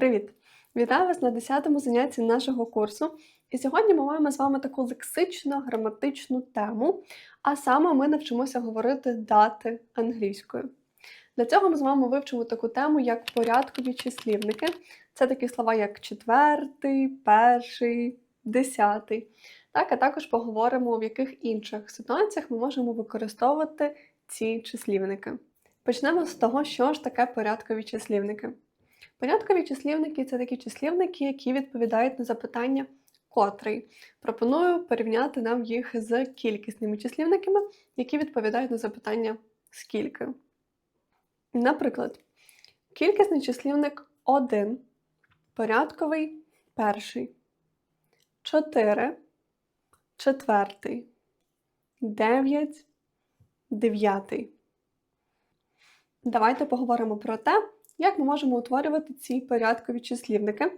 Привіт! Вітаю вас на 10-му занятті нашого курсу. І сьогодні ми маємо з вами таку лексично-граматичну тему, а саме ми навчимося говорити дати англійською. Для цього ми з вами вивчимо таку тему, як порядкові числівники. Це такі слова, як четвертий, перший, десятий. Так, а також поговоримо, в яких інших ситуаціях ми можемо використовувати ці числівники. Почнемо з того, що ж таке порядкові числівники. Порядкові числівники це такі числівники, які відповідають на запитання котрий. Пропоную порівняти нам їх з кількісними числівниками, які відповідають на запитання скільки. Наприклад, кількісний числівник 1, порядковий перший, 4, четвертий, 9, дев'ятий. Давайте поговоримо про те, як ми можемо утворювати ці порядкові числівники.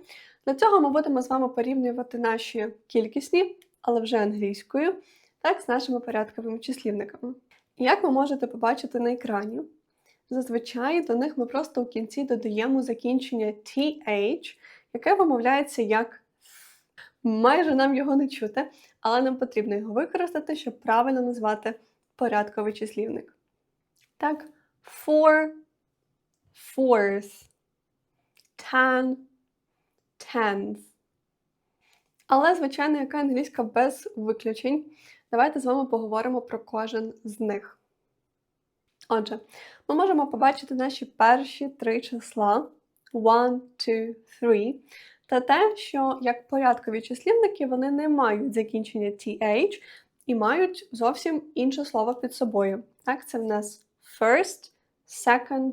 Для цього ми будемо з вами порівнювати наші кількісні, але вже англійською, так, з нашими порядковими числівниками. І як ви можете побачити на екрані, зазвичай до них ми просто у кінці додаємо закінчення TH, яке вимовляється як майже нам його не чути, але нам потрібно його використати, щоб правильно назвати порядковий числівник. Так, four fourth, ten, tenth. Але, звичайно, яка англійська без виключень. Давайте з вами поговоримо про кожен з них. Отже, ми можемо побачити наші перші три числа one, two, three, та те, що як порядкові числівники вони не мають закінчення TH і мають зовсім інше слово під собою. Так, це в нас first, second,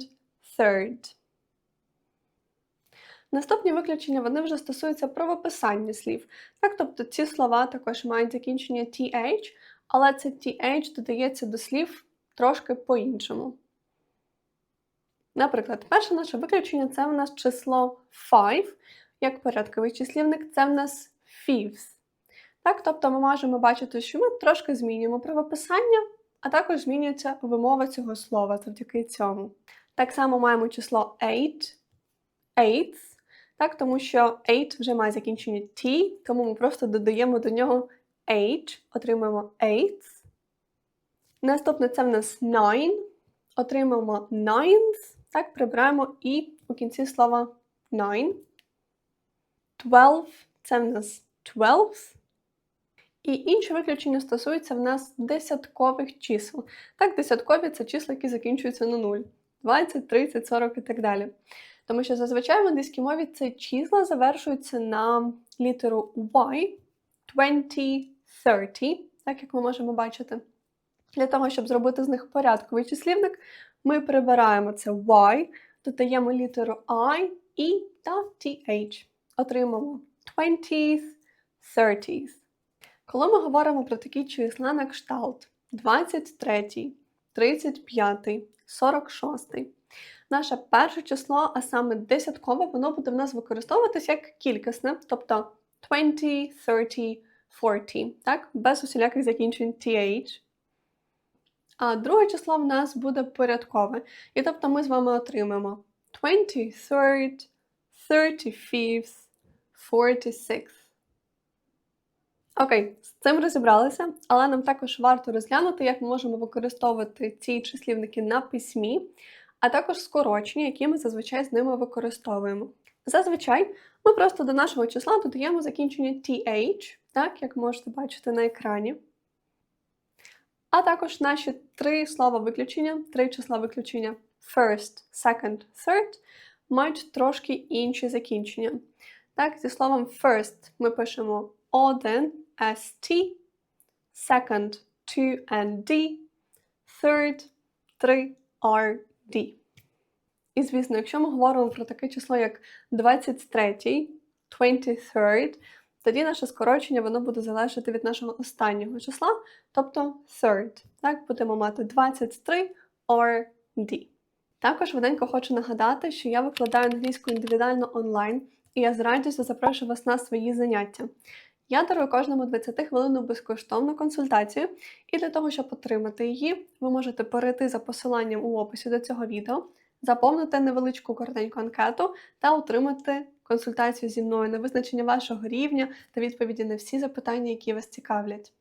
third. Наступні виключення вони вже стосуються правописання слів. Так, тобто ці слова також мають закінчення TH, але це TH додається до слів трошки по-іншому. Наприклад, перше наше виключення це в нас число 5, як порядковий числівник, це в нас fifth. Так, тобто ми можемо бачити, що ми трошки змінюємо правописання, а також змінюється вимова цього слова завдяки цьому. Так само маємо число 8, eighth, так, тому що 8 вже має закінчення T, тому ми просто додаємо до нього H, отримаємо eighth. Наступне це в нас 9, отримаємо ninth, так, прибираємо і у кінці слова 9. 12 це в нас 12. І інші виключення стосуються в нас десяткових чисел. Так, десяткові це числа, які закінчуються на 0. 20, 30, 40 і так далі. Тому що зазвичай в англійській мові ці числа завершуються на літеру Y, 20, 30, так як ми можемо бачити. Для того, щоб зробити з них порядковий числівник, ми прибираємо це Y, додаємо літеру I, E та TH. Отримаємо 20th, 30th. Коли ми говоримо про такі числа на кшталт 23, 35, 46. Наше перше число, а саме десяткове, воно буде в нас використовуватися як кількісне, тобто 20, 30, 40, так? без усіляких закінчень TH. А друге число в нас буде порядкове. І тобто ми з вами отримаємо 23, 35, 46. Окей, з цим розібралися, але нам також варто розглянути, як ми можемо використовувати ці числівники на письмі, а також скорочення, які ми зазвичай з ними використовуємо. Зазвичай ми просто до нашого числа додаємо закінчення TH, так, як можете бачити на екрані. А також наші три слова виключення, три числа виключення first, second, third мають трошки інші закінчення. Так, зі словом first ми пишемо один ST, second 2ND, third 3RD. І, звісно, якщо ми говоримо про таке число, як 23, 23, тоді наше скорочення воно буде залежати від нашого останнього числа, тобто third. Так, будемо мати 23 RD. Також швиденько хочу нагадати, що я викладаю англійську індивідуально онлайн, і я з радістю запрошую вас на свої заняття. Я дарую кожному 20 хвилинну безкоштовну консультацію, і для того, щоб отримати її, ви можете перейти за посиланням у описі до цього відео, заповнити невеличку коротеньку анкету та отримати консультацію зі мною, на визначення вашого рівня та відповіді на всі запитання, які вас цікавлять.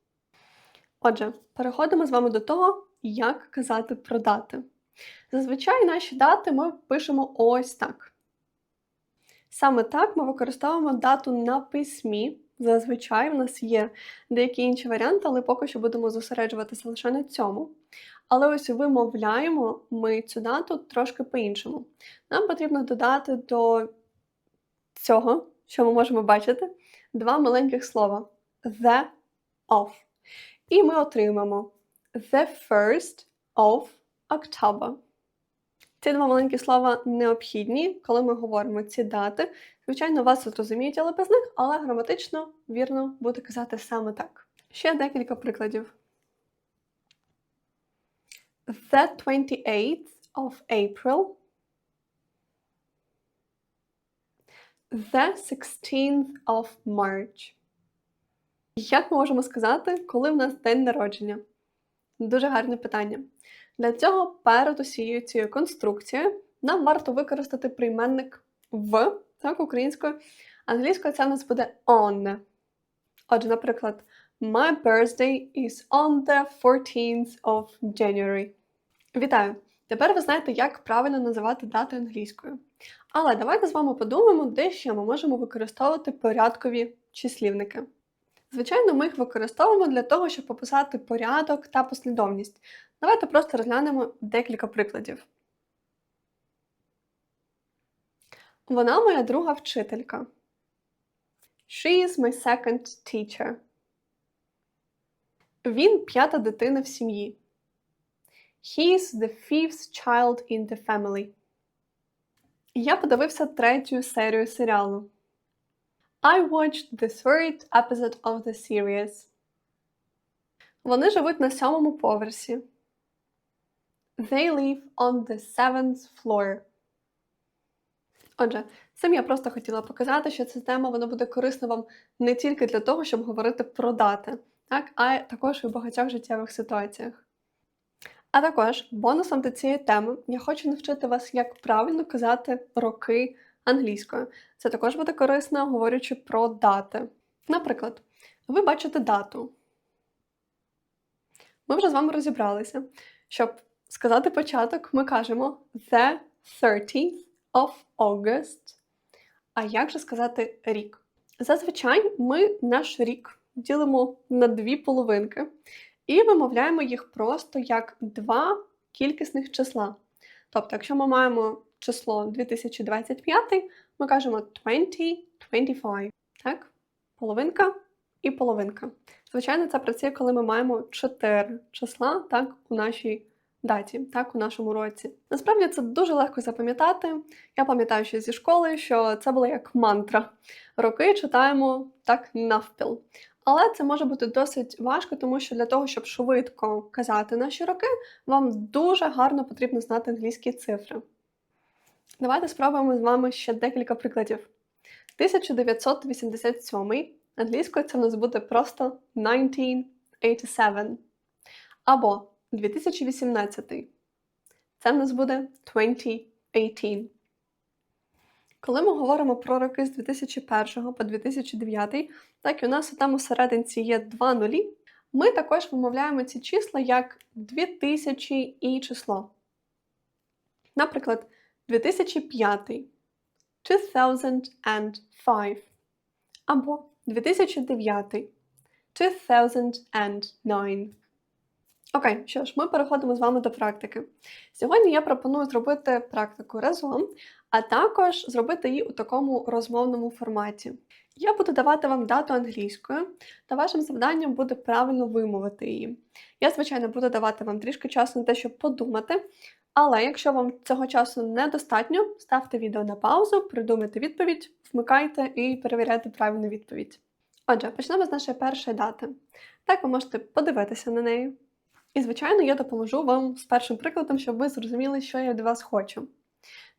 Отже, переходимо з вами до того, як казати про дати. Зазвичай наші дати ми пишемо ось так. Саме так ми використовуємо дату на письмі. Зазвичай в нас є деякі інші варіанти, але поки що будемо зосереджуватися лише на цьому. Але ось вимовляємо ми цю дату трошки по-іншому. Нам потрібно додати до цього, що ми можемо бачити, два маленьких слова the of. І ми отримаємо the first of October. Ці два маленькі слова необхідні, коли ми говоримо ці дати. Звичайно, вас зрозуміють, але без них, але граматично вірно буде казати саме так. Ще декілька прикладів. The 28th of April. The 16th of March. Як ми можемо сказати, коли в нас день народження? Дуже гарне питання. Для цього перед усією цією конструкцією нам варто використати прийменник в, так, українською. Англійською це в нас буде on. Отже, наприклад, My birthday is on the 14th of January. Вітаю! Тепер ви знаєте, як правильно називати дати англійською. Але давайте з вами подумаємо, де ще ми можемо використовувати порядкові числівники. Звичайно, ми їх використовуємо для того, щоб описати порядок та послідовність. Давайте просто розглянемо декілька прикладів. Вона моя друга вчителька. She is my second teacher. Він п'ята дитина в сім'ї. He is the fifth child in the family. Я подивився третю серію серіалу. I watched the third episode of the series. Вони живуть на сьомому поверсі. They live on the seventh floor. Отже, цим я просто хотіла показати, що ця тема вона буде корисна вам не тільки для того, щоб говорити про дати, так, а також в багатьох життєвих ситуаціях. А також бонусом до цієї теми я хочу навчити вас, як правильно казати роки англійською. Це також буде корисно, говорячи про дати. Наприклад, ви бачите дату. Ми вже з вами розібралися. Щоб сказати початок, ми кажемо The 30th of August. А як же сказати рік? Зазвичай ми наш рік ділимо на дві половинки і вимовляємо їх просто як два кількісних числа. Тобто, якщо ми маємо число 2025, ми кажемо 2025. Так? Половинка і половинка. Звичайно, це працює, коли ми маємо 4 числа так, у нашій даті, так, у нашому році. Насправді це дуже легко запам'ятати. Я пам'ятаю ще зі школи, що це було як мантра. Роки читаємо так навпіл. Але це може бути досить важко, тому що для того, щоб швидко казати наші роки, вам дуже гарно потрібно знати англійські цифри. Давайте спробуємо з вами ще декілька прикладів. 1987 англійською це в нас буде просто 1987. Або 2018. Це в нас буде 2018. Коли ми говоримо про роки з 2001 по 2009, так і у нас там у серединці є два нулі, ми також вимовляємо ці числа як 2000 і число. Наприклад, 2005, 2005 або 2009, 2009. Окей, що ж, ми переходимо з вами до практики. Сьогодні я пропоную зробити практику разом, а також зробити її у такому розмовному форматі. Я буду давати вам дату англійською, та вашим завданням буде правильно вимовити її. Я, звичайно, буду давати вам трішки часу на те, щоб подумати, але якщо вам цього часу недостатньо, ставте відео на паузу, придумайте відповідь, вмикайте і перевіряйте правильну відповідь. Отже, почнемо з нашої першої дати. Так, ви можете подивитися на неї. І, звичайно, я допоможу вам з першим прикладом, щоб ви зрозуміли, що я від вас хочу.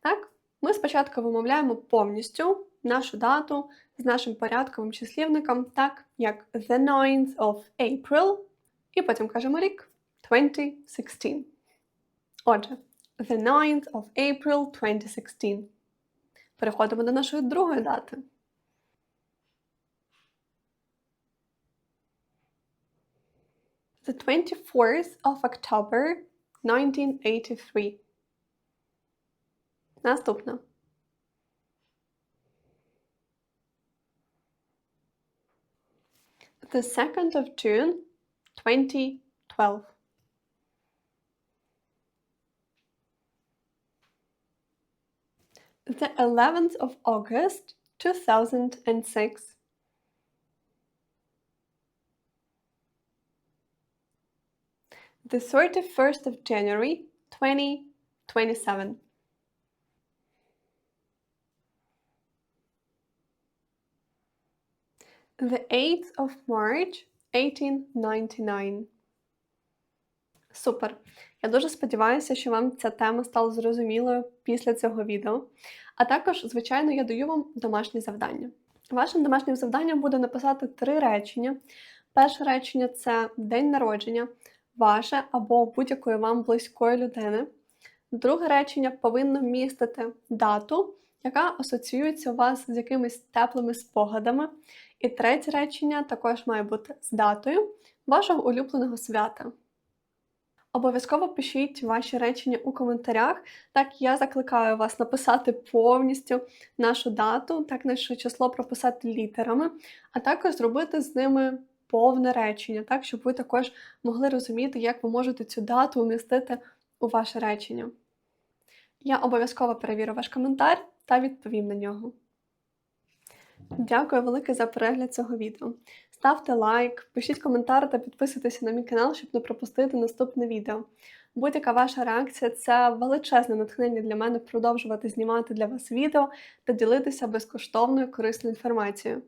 Так, ми спочатку вимовляємо повністю нашу дату з нашим порядковим числівником, так як the 9th of April, і потім кажемо рік 2016. Отже, the 9th of April 2016. Переходимо до нашої другої дати. The 24th of October 1983. Наступна. The 2nd of June 2012. the 11th of August 2006. The 31st of January 2027. The 8th of March 1899. Super! Я дуже сподіваюся, що вам ця тема стала зрозумілою після цього відео. А також, звичайно, я даю вам домашнє завдання. Вашим домашнім завданням буде написати три речення. Перше речення це день народження, ваше або будь-якої вам близької людини. Друге речення повинно містити дату, яка асоціюється у вас з якимись теплими спогадами. І третє речення також має бути з датою вашого улюбленого свята. Обов'язково пишіть ваші речення у коментарях. Так, я закликаю вас написати повністю нашу дату, так наше число прописати літерами, а також зробити з ними повне речення, так, щоб ви також могли розуміти, як ви можете цю дату умістити у ваше речення. Я обов'язково перевірю ваш коментар та відповім на нього. Дякую велике за перегляд цього відео. Ставте лайк, пишіть коментар та підписуйтесь на мій канал, щоб не пропустити наступне відео. Будь-яка ваша реакція це величезне натхнення для мене продовжувати знімати для вас відео та ділитися безкоштовною корисною інформацією.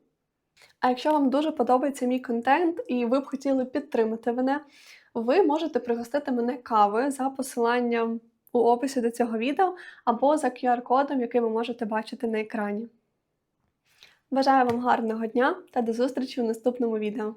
А якщо вам дуже подобається мій контент і ви б хотіли підтримати мене, ви можете пригостити мене кавою за посиланням у описі до цього відео або за QR-кодом, який ви можете бачити на екрані. Бажаю вам гарного дня та до зустрічі у наступному відео.